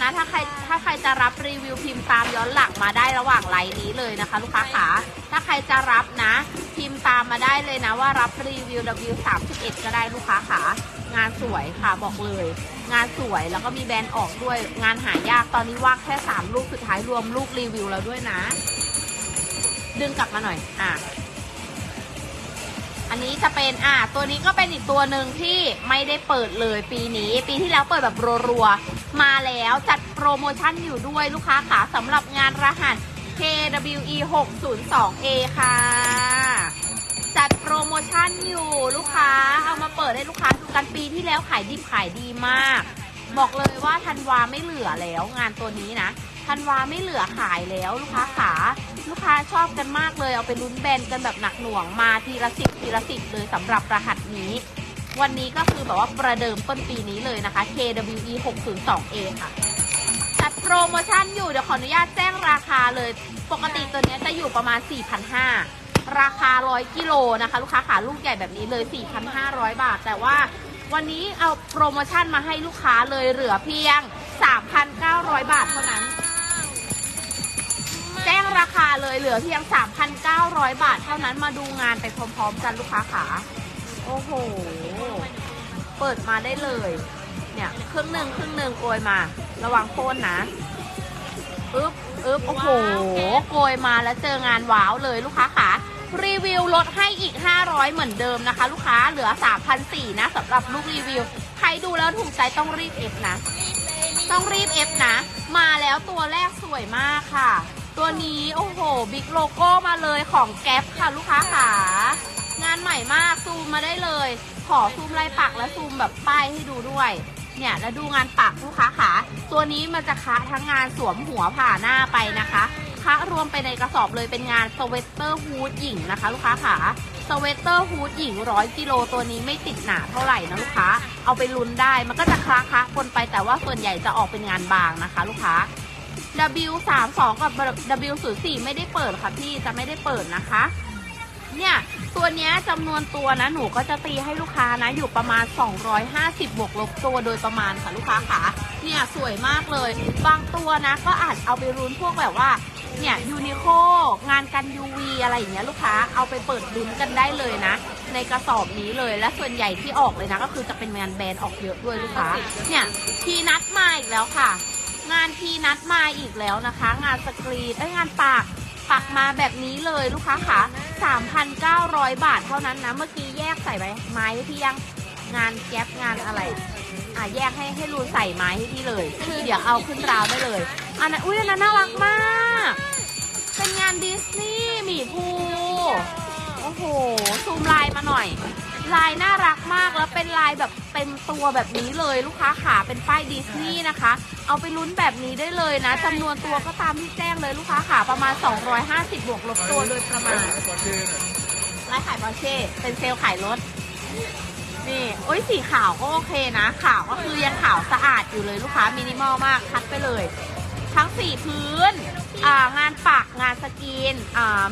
นะ ถ้าใครถ้าใครจะรับรีวิวพิมพ์ตามย้อนหลังมาได้ระหว่างไลน์นี้เลยนะคะ ลูกค้าขาถ้าใครจะรับนะ พิมพ์ตามมาได้เลยนะว่ารับรีวิว W31 ก็ได้ลูกค้าขางานสวยค่ะบอกเลย งานสวยแล้วก็มีแบรนด์ออกด้วย งานหายากตอนนี้ว่างแค่ 3 ลูกสุดท้ายรวมลูกรีวิวแล้วด้วยนะ ดึงกลับมาหน่อยอะอันนี้จะเป็นอะตัวนี้ก็เป็นอีกตัวหนึ่งที่ไม่ได้เปิดเลยปีนี้ ปีที่แล้วเปิดแบบรัว มาแล้วจัดโปรโมชั่นอยู่ด้วยลูกค้าขาสำหรับงานรหัส KWE 602A ค่ะ จัดโปรโมชั่นอยู่ลูกค้า เอามาเปิดให้ลูกค้าดูกันปีที่แล้วขายดิบขายดีมาก บอกเลยว่าธันวาไม่เหลือแล้วงานตัวนี้นะธันวาไม่เหลือขายแล้วลูกค้าขา ลูกค้าชอบกันมากเลย เอาไปลุ้นแบนกันแบบหนักหน่วงมาทีละสิบทีละสิบเลยสำหรับรหัสนี้ วันนี้ก็คือแบบว่าประเดิมต้นปีนี้เลยนะคะ KWE 602A ค่ะจัดโปรโมชั่นอยู่เดี๋ยวขออนุญาตแจ้งราคาเลย ปกติตัวนี้จะอยู่ประมาณ 4,500 ราคา 100 กิโลนะคะ ลูกค้าขาลูกใหญ่แบบนี้เลย 4,500 บาท แต่ว่าวันนี้เอาโปรโมชั่นมาให้ลูกค้าเลยเหลือเพียง 3,900 บาทเท่านั้น แจ้งราคาเลยเหลือเพียง 3,900 บาทเท่านั้นมาดูงานไปพร้อมๆกันลูกค้าขาโอ้โห เปิดมาได้เลย เนี่ยครึ่งหนึ่งครึ่งหนึ่งโกยมา ระวังโค่นนะอึ๊บอึ๊บโอ้โห โกยมาแล้วเจองานว้าวเลยลูกค้าขารีวิวลดให้อีก 500 เหมือนเดิมนะคะ ลูกค้าเหลือ 3,400นะสำหรับลูกรีวิว ใครดูแล้วถูกใจต้องรีบเอฟนะ ต้องรีบเอฟนะ มาแล้วตัวแรกสวยมากค่ะ ตัวนี้โอ้โห บิ๊กโลโก้มาเลยของแก๊ปค่ะลูกค้าขา งานใหม่มากซูมมาได้เลย ขอซูมลายปักและซูมแบบป้ายให้ดูด้วย เนี่ยแล้วดูงานปักลูกค้าขาตัวนี้มันจะคะทั้งงานสวมหัวผ่าหน้าไปนะคะคะรวมไปในกระสอบเลยเป็นงานสเวตเตอร์ฮูดหญิงนะคะ ลูกค้าขาสเวตเตอร์ฮูดหญิงร้อยกิโลตัวนี้ไม่ติดหนาเท่าไหร่นะลูกค้า เอาไปลุ้นได้มันก็จะคละคะปนไปแต่ว่าส่วนใหญ่จะออกเป็นงานบางนะคะ ลูกค้า W32 กับ W04 ไม่ได้เปิดค่ะพี่จะไม่ได้เปิดนะคะ เนี่ย ตัวเนี้ยจำนวนตัวนะ หนูก็จะตีให้ลูกค้านะ อยู่ประมาณ 250 บวกลบตัวโดยประมาณค่ะลูกค้าขาเนี่ยสวยมากเลย บางตัวนะ ก็อาจเอาไปรุนพวกแบบว่า เนี่ยยูนิโคงานกัน UV อะไรอย่างเงี้ยลูกค้า เอาไปเปิดดุนกันได้เลยนะ ในกระสอบนี้เลย และส่วนใหญ่ที่ออกเลยนะ ก็คือจะเป็นงานแบรนด์ออกเยอะด้วยลูกค้า เนี่ยทีนัดมาอีกแล้วค่ะ งานทีนัดมาอีกแล้วนะคะ งานสกรีนได้ยงานปาก ปักมาแบบนี้เลยลูกค้าค่ะ3,900 บาทเท่านั้นนะ เมื่อกี้แยกใส่ไปไม้ให้พี่ยังงานแก๊ปงานอะไร อะแยกให้ให้รูใส่ไม้ให้พี่เลยเดี๋ยวเอาขึ้นราวได้เลย อันนั้นอุ้ยอันนั้นน่ารักมาก เป็นงานดิสนีย์หมีภู โอ้โห ซูมลายมาหน่อย ลายน่ารักมากแล้วเป็นลายแบบเต็มตัวแบบนี้เลยลูกค้าขาเป็นป้ายดิสนีย์นะคะ เอาไปลุ้นแบบนี้ได้เลยนะจำนวนตัวก็ตามที่แจ้งเลยลูกค้าขาประมาณ 250 บวกลบตัวโดยประมาณร้านขายบอเช่เป็นเซลล์ขายรถนี่โอ้ยสีขาวก็โอเคนะ ขาวก็คือยังขาวสะอาดอยู่เลยลูกค้ามินิมอลมากคัดไปเลย ทั้งสี่พื้น งานปักงานสกรีน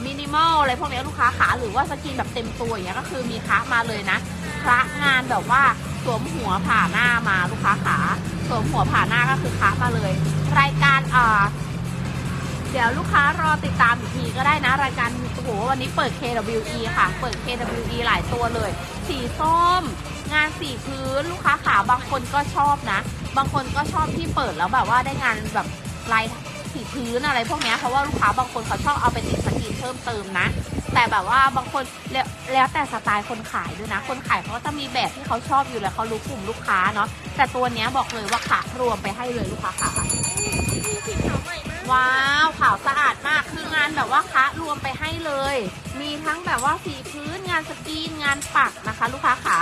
มินิมอลอะไรพวกนี้ลูกค้าขาหรือว่าสกรีนแบบเต็มตัวอย่างเงี้ยก็คือมีคะมาเลยนะคะงานแบบว่าสวมหัวผ่าหน้ามาลูกค้าขาสวมหัวผ่าหน้าก็คือคะมาเลย รายการอ่าเดี๋ยวลูกค้ารอติดตามอีกทีก็ได้นะ รายการโอ้โหวันนี้เปิด KWE ค่ะ เปิด KWE หลายตัวเลย สีส้ม งานสีพื้นลูกค้าขาบางคนก็ชอบนะ บางคนก็ชอบที่เปิดแล้วแบบว่าได้งานแบบลาย สีพื้นอะไรพวกนี้เพราะว่าลูกค้าบางคนเขาชอบเอาไปติดสกรีนเพิ่มเติมนะ แต่แบบว่าบางคนแล้วแล้วแต่สไตล์คนขายด้วยนะ คนขายเขาก็จะมีแบบที่เขาชอบอยู่แล้วเขารู้กลุ่มลูกค้าเนาะแต่ตัวนี้บอกเลยว่าขารวมไปให้เลยลูกค้าขาว้าวขาวสะอาดมากคืองานแบบว่าคะรวมไปให้เลย มีทั้งแบบว่าสีพื้นงานสกรีนงานปักนะคะ ลูกค้าขา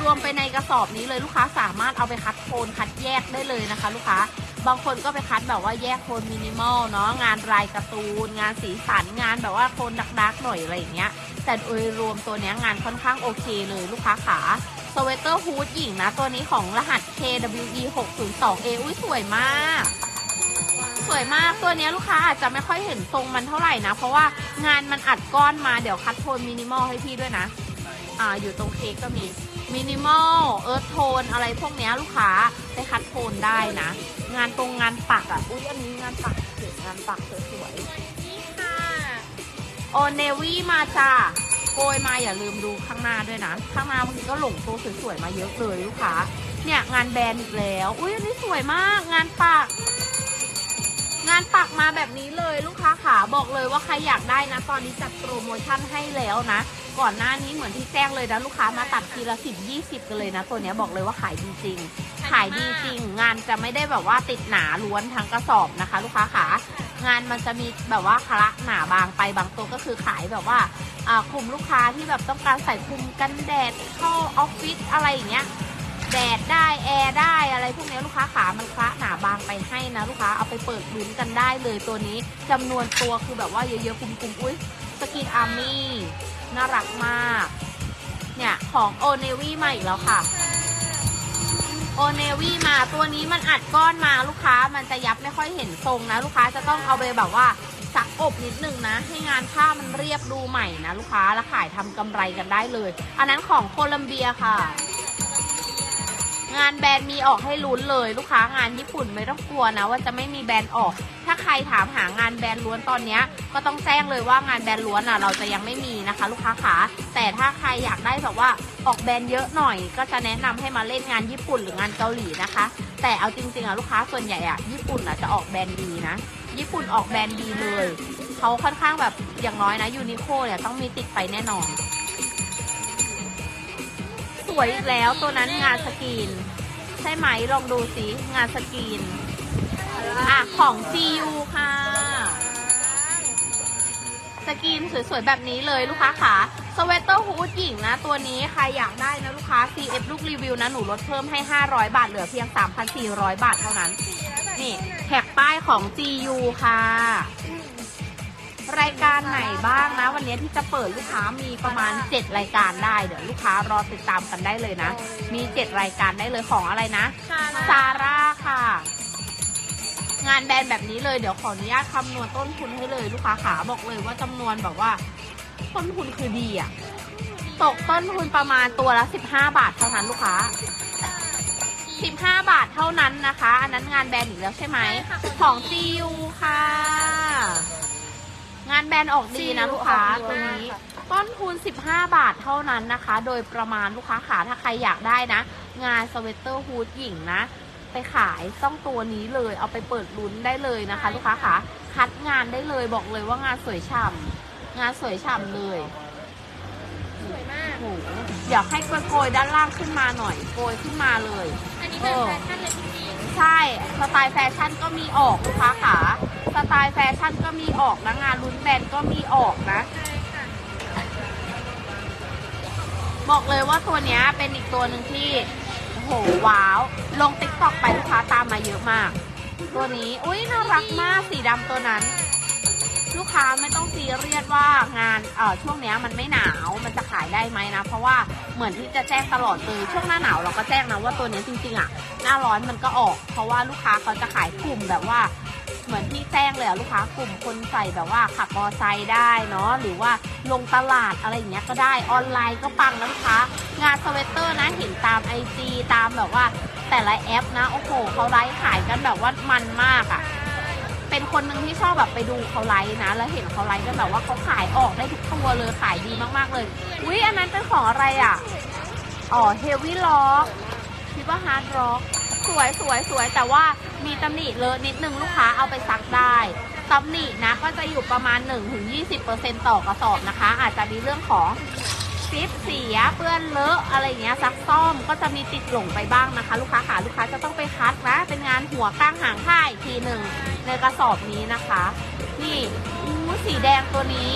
รวมไปในกระสอบนี้เลยลูกค้าสามารถเอาไปคัดโทนคัดแยกได้เลยนะคะ ลูกค้า บางคนก็ไปคัดแบบว่าแยกโทนมินิมอลเนาะงานลายการ์ตูน งานสีสันงานแบบว่าโทนดักๆหน่อยอะไรอย่างเงี้ย แต่โดยรวมตัวเนี้ยงานค่อนข้างโอเคเลยลูกค้าขาสเวตเตอร์ฮูดหญิงนะ ตัวนี้ของรหัส KWE 602A อุ้ยสวยมาก สวยมากตัวเนี้ยลูกค้าอาจจะไม่ค่อยเห็นทรงมันเท่าไหร่นะ เพราะว่างานมันอัดก้อนมาเดี๋ยวคัดโทนมินิมอลให้พี่ด้วยนะ อ่าอยู่ตรงเค้กก็มี มมินิมอล เอิร์ธโทน อะไรพวกเนี้ยลูกค้าไปคัดโทนได้นะ งานตรงงานปักอะ อุ้ยอันนี้งานปักสวยงานปักสวยนี่ค่ะๆโอเนวี่มาจ้าโกยมาอย่าลืมดูข้างหน้าด้วยนะ ข้างหน้าบางทีก็หลงตัวสวยๆมาเยอะเลยลูกค้า เนี่ยงานแบรนด์อีกแล้ว อุ้ยอันนี้สวยมาก งานปัก งานปักมาแบบนี้เลยลูกค้าขาบอกเลยว่าใครอยากได้นะ ตอนนี้จัดโปรโมชั่นให้แล้วนะ ก่อนหน้านี้เหมือนที่แจ้งเลยนะลูกค้ามาตัดทีละสิบยี่สิบกันเลยนะ ตัวเนี้ยบอกเลยว่าขายดีจริง ขายดีจริง งานจะไม่ได้แบบว่าติดหนาล้วนทั้งกระสอบนะคะ ลูกค้าขางานมันจะมีแบบว่าคละหนาบางไปบางตัวก็คือขายแบบว่าอ่ากลุ่มลูกค้าที่แบบต้องการใส่คลุมกันแดดเข้าออฟฟิศอะไรอย่างเงี้ยแดดได้แอร์ได้อะไรพวกนี้ลูกค้าขามันคละหนาบางไปให้นะ ลูกค้าเอาไปเปิดลุ้นกันได้เลยตัวนี้จำนวนตัวคือแบบว่าเยอะๆคุมๆอุ้ย สกินอาร์มี่ น่ารักมาก เนี่ย ของโอเนวี่มาอีกแล้วค่ะ โอเนวี่มาตัวนี้มันอัดก้อนมาลูกค้ามันจะยับไม่ค่อยเห็นทรงนะ ลูกค้าจะต้องเอาไปแบบว่าสักอบนิดนึงนะ ให้งานผ้ามันเรียบดูใหม่นะ ลูกค้าแล้วขายทำกำไรกันได้เลย อันนั้นของโคลัมเบียค่ะ งานแบรนด์มีออกให้ลุ้นเลยลูกค้างานญี่ปุ่นไม่ต้องกลัวนะว่าจะไม่มีแบรนด์ออก ถ้าใครถามหางานแบรนด์ล้วนตอนนี้ก็ต้องแจ้งเลยว่างานแบรนด์ล้วนอะเราจะยังไม่มีนะคะ ลูกค้าขาแต่ถ้าใครอยากได้แบบว่าออกแบรนด์เยอะหน่อย ก็จะแนะนำให้มาเล่นงานญี่ปุ่นหรืองานเกาหลีนะคะ แต่เอาจริงๆอะลูกค้าส่วนใหญ่อะญี่ปุ่นอะจะออกแบรนด์ดีนะญี่ปุ่นออกแบรนด์ดีเลยเขาค่อนข้างแบบอย่างน้อยนะยูนิโคเนี่ยต้องมีติดไปแน่นอน วยอีกแล้วตัวนั้นงานสกรีน ใช่ไหมลองดูสิงานสกรีนอะของ GU ค่ะ สกรีนสวยๆ แบบนี้เลยลูกค้าขาสเวตเตอร์ฮูดหญิงนะ ตัวนี้ใครอยากได้นะลูกค้า CF ลูกรีวิวนะ หนูลดเพิ่มให้ 500 บาทเหลือเพียง 3,400 บาทเท่านั้น นี่แท็กป้ายของ GU ค่ะ รายการไหนบ้างนะ วันนี้ที่จะเปิดลูกค้ามีประมาณ 7 รายการได้เดี๋ยวลูกค้ารอติดตามกันได้เลยนะ มี 7 รายการได้เลยของอะไรนะซาร่าค่ะ งานแบรนด์แบบนี้เลยเดี๋ยวขออนุญาตคำนวณต้นทุนให้เลยลูกค้าขาบอกเลยว่าจำนวนแบบว่า ต้นทุนคือดีอะตกต้นทุนประมาณตัวละ 15 บาทเท่านั้นลูกค้า15 บาทเท่านั้นนะคะ อันนั้นงานแบรนด์อีกแล้วใช่ไหมใช่ค่ะของซีอูค่ะ งานแบรนด์ออกดีนะ CU ลูกค้าออกดีตัวมากนี้ค่ะต้นทุน 15 บาทเท่านั้นนะคะ โดยประมาณลูกค้าขาถ้าใครอยากได้นะ งานสเวตเตอร์ฮูดหญิงนะ ไปขายต้องตัวนี้เลยเอาไปเปิดลุ้นได้เลยนะคะ ลูกค้าขาคัดงานได้เลยบอกเลยว่างานสวยฉ่ำงานสวยฉ่ำเลยสวยมากโอ้โหอยากให้โกยๆด้านล่างขึ้นมาหน่อยโกยขึ้นมาเลย อันนี้เป็นแฟชั่นเลยจริงใช่สไตล์แฟชั่นก็มีออกลูกค้าขา สไตล์แฟชั่นก็มีออกนะงานลุ้นแบรนด์ก็มีออกนะ บอกเลยว่าตัวเนี้ยเป็นอีกตัวหนึ่งที่โหว้าว ลงติ๊กต็อกไปลูกค้าตามมาเยอะมาก ตัวนี้อุ้ยน่ารักมากสีดำตัวนั้น ลูกค้าไม่ต้องซีเรียสว่างานเอ่อช่วงเนี้ยมันไม่หนาวมันจะขายได้ไหมนะ เพราะว่าเหมือนที่จะแจ้งตลอดเลยช่วงหน้าหนาวเราก็แจ้งนะว่าตัวเนี้ยจริงๆอะหน้าร้อนมันก็ออก เพราะว่าลูกค้าเขาจะขายกลุ่มแบบว่า เหมือนที่แจ้งเลยอะลูกค้ากลุ่มคนใส่แบบว่าขับมอไซค์ได้เนาะหรือว่าลงตลาดอะไรอย่างเงี้ยก็ได้ออนไลน์ก็ปังนะลูกค้างานสเวตเตอร์นะเห็นตามไอจีตามแบบว่าแต่ละแอปนะโอ้โหเขาไลฟ์ขายกันแบบว่ามันมากอะเป็นคนหนึ่งที่ชอบแบบไปดูเขาไลฟ์นะ แล้วเห็นเขาไลฟ์กันแบบว่าเขาขายออกได้ทุกตัวเลยขายดีมากๆเลยอุ๊ยอันนั้นเป็นของอะไรอะอ๋อเฮฟวี่ล็อกคิดว่าฮาร์ดร็อก สวยสวยสวยแต่ว่ามีตำหนิเลอะนิดนึงลูกค้าเอาไปซักได้ตำหนินะก็จะอยู่ประมาณ 1-20%ต่อกระสอบนะคะ อาจจะมีเรื่องของซิปเสียเปื้อนเลอะอะไรเงี้ยซักซ่อมก็จะมีติดหลงไปบ้างนะคะ ลูกค้าขาลูกค้าจะต้องไปคัดนะเป็นงานหัวข้างหางผ้าอีกทีหนึ่งในกระสอบนี้นะคะ นี่อู้สีแดงตัวนี้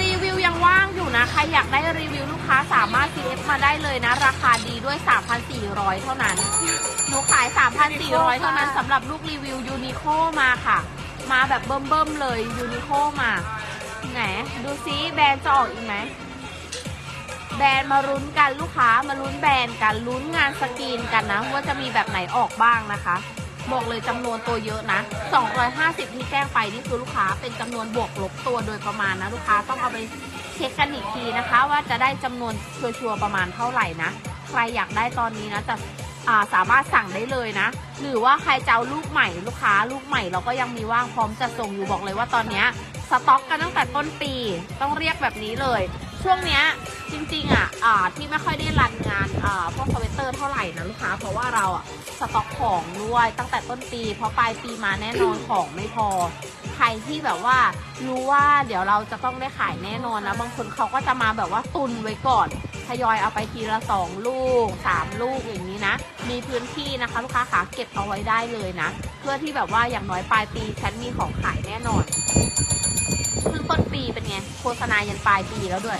รีวิวยังว่างอยู่นะ ใครอยากได้รีวิวลูกค้าสามารถ CF มาได้เลยนะ ราคาดีด้วย 3,400 เท่านั้น หนูขาย 3,400 เท่านั้นสำหรับลูกรีวิวยูนิโคมาค่ะ มาแบบเบิ่มๆเลยยูนิโคมาไหนดูซิแบรนด์จะออกอีกไหมแบรนด์มาลุ้นกันลูกค้ามาลุ้นแบรนด์กันลุ้นงานสกรีนกันนะ ว่าจะมีแบบไหนออกบ้างนะคะ บอกเลยจำนวนตัวเยอะนะ 250 ที่แจ้งไปนี่คือลูกค้าเป็นจำนวนบวกลบตัวโดยประมาณนะลูกค้าต้องเอาไปเช็คกันอีกทีนะคะ ว่าจะได้จำนวนชัวร์ๆประมาณเท่าไหร่นะ ใครอยากได้ตอนนี้นะจะาสามารถสั่งได้เลยนะ หรือว่าใครจะเอาลูกใหม่ลูกค้าลูกใหม่เราก็ยังมีว่างพร้อมจะส่งอยู่บอกเลยว่าตอนเนี้ยสต็อกกันตั้งแต่ต้นปี ต้องเรียกแบบนี้เลย ช่วงเนี้ยจริงๆอะอ่าที่ไม่ค่อยได้รันงานอ่าพวกสเวเตอร์เท่าไหร่นะลูกค้า เพราะว่าเราอะสต็อกของด้วยตั้งแต่ต้นปี เพราะปลายปีมาแน่นอนของไม่พอ ใครที่แบบว่ารู้ว่าเดี๋ยวเราจะต้องได้ขายแน่นอนนะ บางคนเขาก็จะมาแบบว่าตุนไว้ก่อน ทยอยเอาไปทีละสองลูกสามลูกอย่างนี้นะ มีพื้นที่นะคะ ลูกค้าขาเก็บเอาไว้ได้เลยนะ เพื่อที่แบบว่าอย่างน้อยปลายปีฉันมีของขายแน่นอนเพิ่งต้นปีเป็นไงโฆษณายันปลายปีแล้วด้วย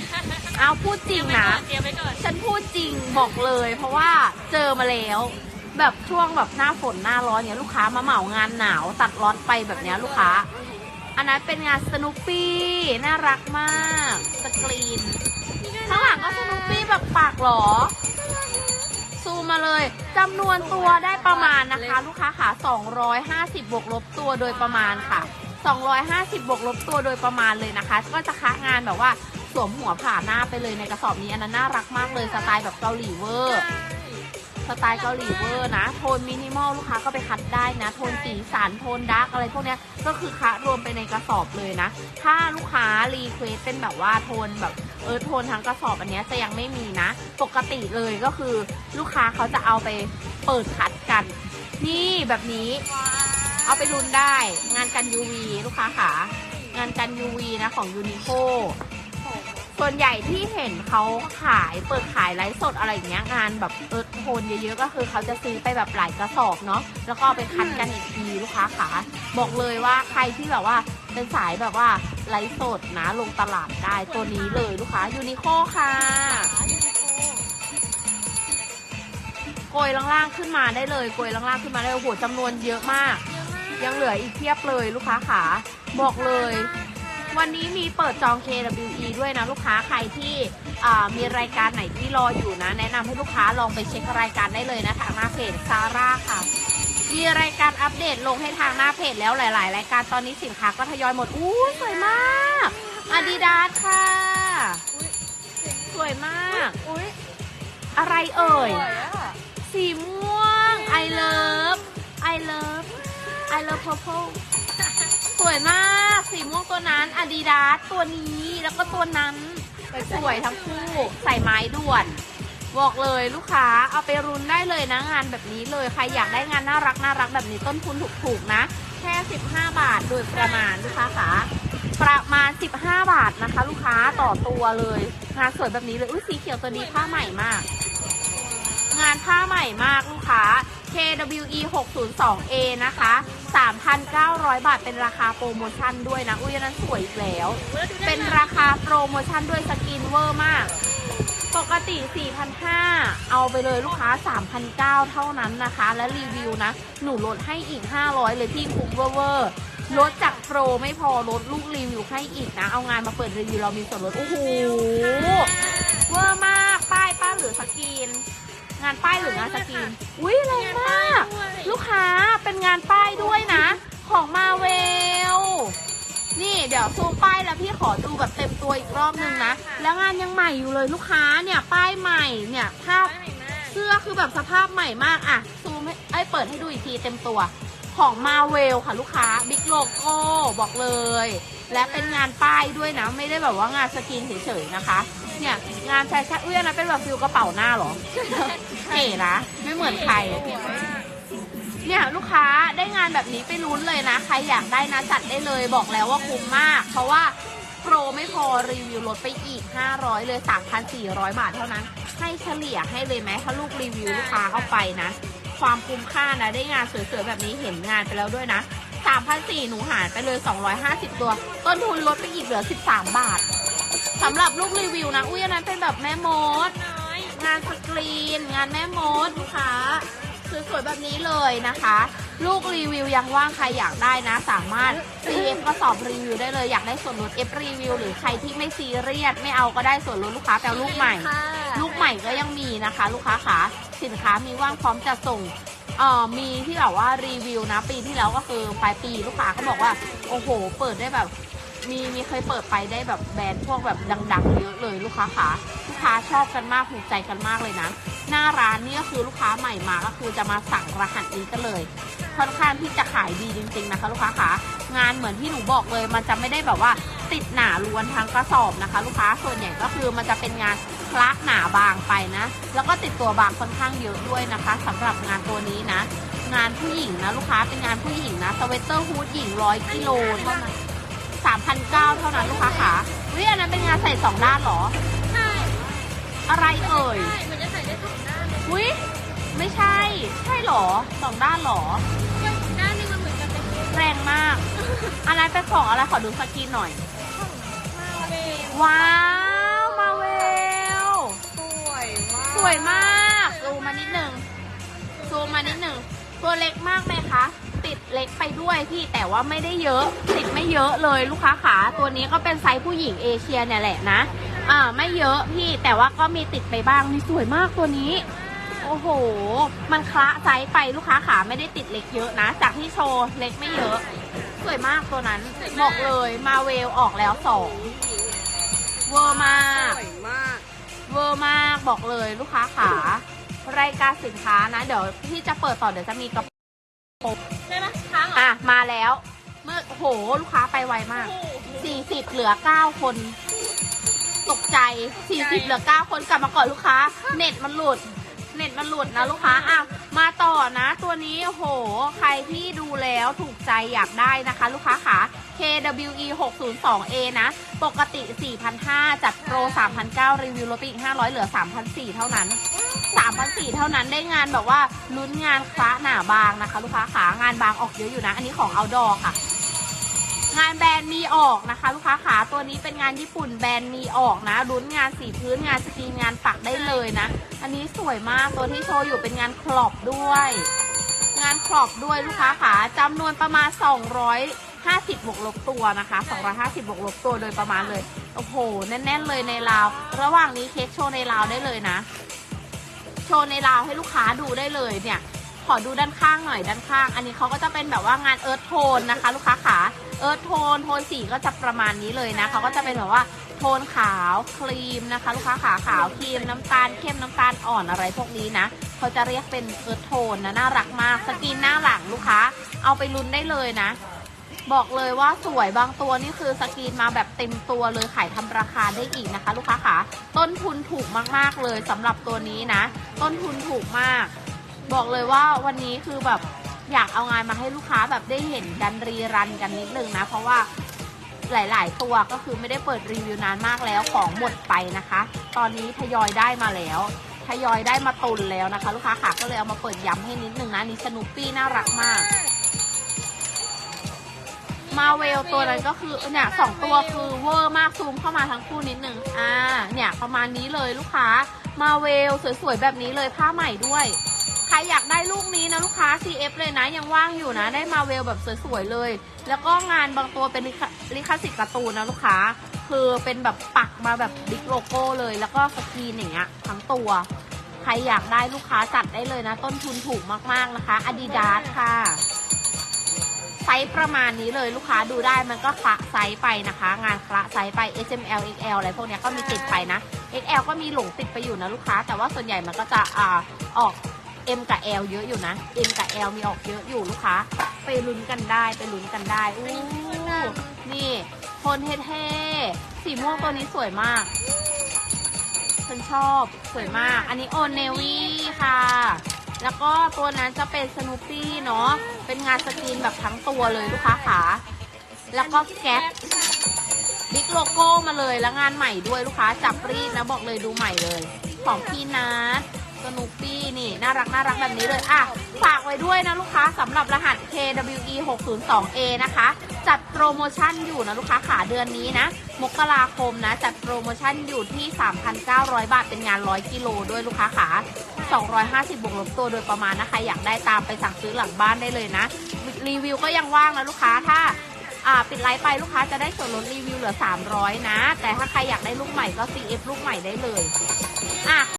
เอาพูดจริงนะ เตรียมไว้ก่อน ฉันพูดจริงบอกเลย เพราะว่าเจอมาแล้ว แบบช่วงแบบหน้าฝนหน้าร้อนเนี่ยลูกค้ามาเหมางานหนาว ตัดร้อนไปแบบเนี้ยลูกค้า อันนั้นเป็นงานสนุปปี้น่ารักมาก สกรีน ข้างหลังก็สนุปปี้แบบปากหรอ ซูมมาเลยจำนวนตัวได้ประมาณนะคะ ลูกค้าค่ะ 250 บวกลบตัวโดยประมาณค่ะ 250 บวกลบตัวโดยประมาณเลยนะคะ ก็จะคะงานแบบว่าสวมหัวผ่าหน้าไปเลยในกระสอบนี้อันนั้นน่ารักมากเลยสไตล์แบบเกาหลีเวอร์สไตล์เกาหลีเวอร์นะ โทนมินิมอลลูกค้าก็ไปคัดได้นะ โทนสีสันโทนดาร์กอะไรพวกนี้ก็คือคะรวมไปในกระสอบเลยนะ ถ้าลูกค้ารีเควสเป็นแบบว่าโทนแบบ เออโทนทั้งกระสอบอันนี้จะยังไม่มีนะ ปกติเลยก็คือลูกค้าเขาจะเอาไปเปิดคัดกัน นี่แบบนี้ เอาไปรุนได้งานกัน UV ลูกค้าค่ะงานกัน UV นะของยูนิโคส่วนใหญ่ที่เห็นเขาขายเปิดขายไลฟ์สดอะไรอย่างเงี้ยงานแบบเออโทนเยอะๆก็คือเขาจะซื้อไปแบบหลายกระสอบเนาะแล้วก็ไปคัดกันอีกทีลูกค้าขาบอกเลยว่าใครที่แบบว่า เป็นสายแบบว่าไลฟ์สดนะลงตลาดได้ตัวนี้เลยลูกค้ายูนิโคค่ะโกยล่างๆขึ้นมาได้เลยโกยล่างๆขึ้นมาได้โอ้โหจำนวนเยอะมาก ยังเหลืออีกเพียบเลยลูกค้าขาบอกเลย วันนี้มีเปิดจอง KWE ด้วยนะลูกค้าใครที่อ่ามีรายการไหนที่รออยู่นะ แนะนำให้ลูกค้าลองไปเช็ครายการได้เลยนะทางหน้าเพจซาร่าค่ะ มีรายการอัปเดตลงให้ทางหน้าเพจแล้วหลาย ๆ รายการตอนนี้สินค้าก็ทยอยหมดอู้สวยมากอาดิดาสค่ะ สวยมาก อุ้ยอะไรเอ่ย สีม่วง I love I love I love purple สวยมาก สีม่วงตัวนั้น Adidas ตัวนี้แล้วก็ตัวนั้น สวยทั้งคู่ ใส่ไม้ด่วน บอกเลยลูกค้าเอาไปรุนได้เลยนะงานแบบนี้เลยใครอยากได้งานน่ารักน่ารักแบบนี้ต้นทุนถูกๆนะ แค่ 15 บาทโดยประมาณลูกค้าคะประมาณ 15 บาทนะคะ ลูกค้าต่อตัวเลยงานสวยแบบนี้เลยอุ้ยสีเขียวตัวนี้ผ้าใหม่มาก งานผ้าใหม่มากลูกค้า KWE 602A นะคะ 3,900 บาทเป็นราคาโปรโมชั่นด้วยนะ อุ้ยนนั้นสวยอีกแล้ว เป็นราคาโปรโมชั่นด้วยสกินเวอร์มาก ปกติ 4,500 เอาไปเลยลูกค้า 3,900 เท่านั้นนะคะ และรีวิวนะ หนูลดให้อีก 500 เลยพี่คุ้มเวอร์เวอลดจากโปรไม่พอลดลูกรีวิวให้อีกนะ เอางานมาเปิดรีวิวเรามีส่วนลด โอ้โห เวอร์มาก ป้ายป้าหรือสกรีน งานป้ายหรืองานสกรีน อุ้ยแรงมาก ลูกค้าเป็นงานป้ายด้วยนะ ของมา นี่เดี๋ยวซูมป้ายแล้วพี่ขอดูแบบเต็มตัวอีกรอบนึงนะ แล้วงานยังใหม่อยู่เลยลูกค้าเนี่ยป้ายใหม่เนี่ยภาพใหม่มากเสื้อคือแบบสภาพใหม่มากอะซูมให้ไอ้ยเปิดให้ดูอีกทีเต็มตัว ของมาเวลค่ะลูกค้าบิ๊กโลโก้บอกเลย และเป็นงานป้ายด้วยนะ ไม่ได้แบบว่างานสกรีนเฉยๆนะคะเนี่ยงานแฟชั่นอุ้ยอันนั้นเป็นแบบฟิลกระเป๋าหน้าเหรอเก๋นะไม่เหมือนใคร เนี่ยลูกค้าได้งานแบบนี้ไปลุ้นเลยนะ ใครอยากได้นะจัดได้เลยบอกแล้วว่าคุ้มมาก เพราะว่าโปรไม่พอรีวิวลดไปอีก 500 เลย 3,400 บาทเท่านั้น ให้เฉลี่ยให้เลยไหมถ้าลูกรีวิวลูกค้าเข้าไปนะ ความคุ้มค่านะได้งานสวยๆแบบนี้เห็นงานไปแล้วด้วยนะ3,400หนูหารไปเลย 250 ตัว ต้นทุนลดไปอีกเหลือ 13 บาทสำหรับลูกรีวิวนะ อุ้ยอันนั้นเป็นแบบแม่มด งานสกรีน งานแม่มดลูกค้า สวยๆแบบนี้เลยนะคะ ลูกรีวิวยังว่างใครอยากได้นะ สามารถ CF กระสอบรีวิวได้เลยอยากได้ส่วนลด F รีวิวหรือใครที่ไม่ซีเรียสไม่เอาก็ได้ส่วนลดลูกค้าแต่ลูกใหม่ค่ะลูกใหม่ก็ยังมีนะคะ ลูกค้าขาสินค้ามีว่างพร้อมจะส่งเอ่อมีที่แบบว่ารีวิวนะ ปีที่แล้วก็คือปลายปีลูกค้าเขาบอกว่าโอ้โห เปิดได้แบบมีมีเคยเปิดไปได้แบบแบรนด์พวกแบบดังๆเยอะเลยลูกค้าค่ะลูกค้าชอบกันมากถูกใจกันมากเลยนะ หน้าร้านนี่ก็คือลูกค้าใหม่มาก็คือจะมาสั่งรหัสนี้กันเลย ค่อนข้างที่จะขายดีจริง ๆ นะคะลูกค้าค่ะงานเหมือนที่หนูบอกเลย มันจะไม่ได้แบบว่าติดหนาล้วนทั้งกระสอบนะคะ ลูกค้าส่วนใหญ่ก็คือมันจะเป็นงานคละหนาบางไปนะ แล้วก็ติดตัวบางค่อนข้างเยอะด้วยนะคะสำหรับงานตัวนี้นะ งานผู้หญิงนะลูกค้าเป็นงานผู้หญิงนะสเวตเตอร์ฮูดหญิงร้อยกิโลเท่านั้นสามพันเก้าเท่านั้นลูกค้าค่ะวิอันนั้นเป็นงานใส่สองด้านเหรอ ใช่ อะไรเอ่ย ใช่มันจะใส่ได้ส องด้านเลยวิไม่ใช่ ใช่เหรอสองด้านเหรอก็อีกด้านหนึงมันเหมือนกับเป็นของแรงมาก อะไรเป็นของอะไรขอดูสกรีนหน่อย มาเวลว้าว มาเวล สวยมากสวยมากซูมมานิดหนึ่งซูมมานิดหนึ่งตัวเล็กมากไหมคะ ติดเล็กไปด้วยพี่แต่ว่าไม่ได้เยอะ ติดไม่เยอะเลยลูกค้าขาตัวนี้ก็เป็นไซส์ผู้หญิงเอเชียเนี่ยแหละนะ อ่าไม่เยอะพี่แต่ว่าก็มีติดไปบ้างนี่สวยมากตัวนี้ โอ้โห มันคละไซส์ไปลูกค้าขาไม่ได้ติดเล็กเยอะนะ จากที่โชว์เล็กไม่เยอะ สวยมากตัวนั้นบอกเลยมาเวลออกแล้วสองเวอร์มาก สวยมาก เวอร์มากบอกเลยลูกค้าขารายการสินค้านะ เดี๋ยวพี่จะเปิดต่อเดี๋ยวจะมีกระได้ปะค้างเหรออะ มาแล้ว เมื่อโอ้โห ลูกค้าไปไวมากโอ้โห40เหลือ9คน ตกใจ40เหลือ9คนกลับมาก่อนลูกค้า เน็ตมันหลุด เน็ตมันหลุดนะลูกค้าอะมาต่อนะ ตัวนี้โห ใครที่ดูแล้วถูกใจอยากได้นะคะ ลูกค้าขา KWE 602A นะ ปกติ 4,500 จัดโปร 3,900 รีวิวลดไปอีก 500 เหลือ 3,400 เท่านั้น 3,400 เท่านั้นได้งานแบบว่าลุ้นงานคละหนาบางนะคะ ลูกค้าขางานบางออกเยอะอยู่นะ อันนี้ของ outdoor ค่ะ งานแบรนด์มีออกนะคะ ลูกค้าขาตัวนี้เป็นงานญี่ปุ่นแบรนด์มีออกนะลุ้นงานสีพื้นงานสกรีนงานปักได้เลยนะ อันนี้สวยมากตัวที่โชว์อยู่เป็นงานครอบด้วย งานครอบด้วยลูกค้าขาจำนวนประมาณ250บวกลบตัวนะคะ250บวกลบตัวโดยประมาณเลย โอ้โห แน่น ๆ เลยในลาว ระหว่างนี้เค้กโชว์ในลาวได้เลยนะ โชว์ในลาวให้ลูกค้าดูได้เลยเนี่ย ขอดูด้านข้างหน่อยด้านข้าง อันนี้เขาก็จะเป็นแบบว่างานเอิร์ธโทนนะคะ ลูกค้าขาเอิร์ธโทนโทนสีก็จะประมาณนี้เลยนะเขาก็จะเป็นแบบว่าโทนขาวครีมนะคะ ลูกค้าขาขาวครีมน้ำตาลเข้มน้ำตาลอ่อนอะไรพวกนี้นะเขาจะเรียกเป็นเอิร์ธโทนนะน่ารักมากสกรีนหน้าหลังลูกค้า เอาไปลุ้นได้เลยนะ บอกเลยว่าสวยบางตัวนี่คือสกรีนมาแบบเต็มตัวเลยขายทำราคาได้อีกนะคะ ลูกค้าขาต้นทุนถูกมากๆเลยสำหรับตัวนี้นะ ต้นทุนถูกมาก บอกเลยว่าวันนี้คือแบบอยากเอางานมาให้ลูกค้าแบบได้เห็นกันรีรันกันนิดนึงนะ เพราะว่าหลาย ๆ ตัวก็คือไม่ได้เปิดรีวิวนานมากแล้วของหมดไปนะคะ ตอนนี้ทยอยได้มาแล้ว ทยอยได้มาตุนแล้วนะคะ ลูกค้าขาก็เลยเอามาเปิดย้ำให้นิดนึงนะนี่สนุปปี้น่ารักมาก มาเวลตัวนั้นก็คือเนี่ยสองตัวคือเวอร์มากซูมเข้ามาทั้งคู่นิดนึงอ่าเนี่ยประมาณนี้เลยลูกค้ามาเวลสวย ๆ แบบนี้เลยผ้าใหม่ด้วย รอยากได้ลูกนี้นะลูกค้า CF เลยนะยังว่างอยู่นะ ได้มาเวลแบบสวยๆเลย แล้วก็งานบางตัวเป็นลิขสิทธิ์การ์ตูนนะลูกค้า คือเป็นแบบปักมาแบบบิ๊กโลโก้เลย แล้วก็สกรีนอย่างเงี้ยทั้งตัว ใครอยากได้ลูกค้าจัดได้เลยนะ ต้นทุนถูกมากๆนะคะ Adidas ค่ะ ไซส์ประมาณนี้เลยลูกค้าดูได้มันก็คละไซส์ไปนะคะ งานคละไซส์ไป S M L X L อะไรพวกเนี้ยก็มีติดไปนะ X L ก็มีหลงติดไปอยู่นะลูกค้า แต่ว่าส่วนใหญ่มันก็จะอ่าออก M กับ L เยอะอยู่นะ M กับ L มีออกเยอะอยู่ลูกค้า ไปลุ้นกันได้ไปลุ้นกันได้อู้นี่โทนเท่ๆสีม่วงตัวนี้สวยมาก ฉันชอบสวยมาก อันนี้โอเนวี่ค่ะ แล้วก็ตัวนั้นจะเป็นสนูปี้เนาะเป็นงานสกรีนแบบทั้งตัวเลยลูกค้าขาแล้วก็แก๊ปบิ๊กโลโก้มาเลยแล้วงานใหม่ด้วยลูกค้าจับรีดนะบอกเลยดูใหม่เลย ของพี่นัท สนูปี้นี่ น่ารักน่ารักแบบนี้เลย อะ ฝากไว้ด้วยนะลูกค้าสำหรับรหัส KWE 602A นะคะ จัดโปรโมชั่นอยู่นะลูกค้าขาเดือนนี้นะ มกราคมนะ จัดโปรโมชั่นอยู่ที่ 3,900 บาท เป็นงาน 100 กิโลด้วยลูกค้าขา250 บวกลบตัวโดยประมาณนะครอยากได้ตามไปสั่งซื้อหลังบ้านได้เลยนะ รีวิวก็ยังว่างนะลูกค้าถ้าอ่าปิดไลฟ์ไปลูกค้าจะได้ส่วนลดรีวิวเหลือ 300 นะ แต่ถ้าใครอยากได้ลูกใหม่ก็ CF ลูกใหม่ได้เลยอะ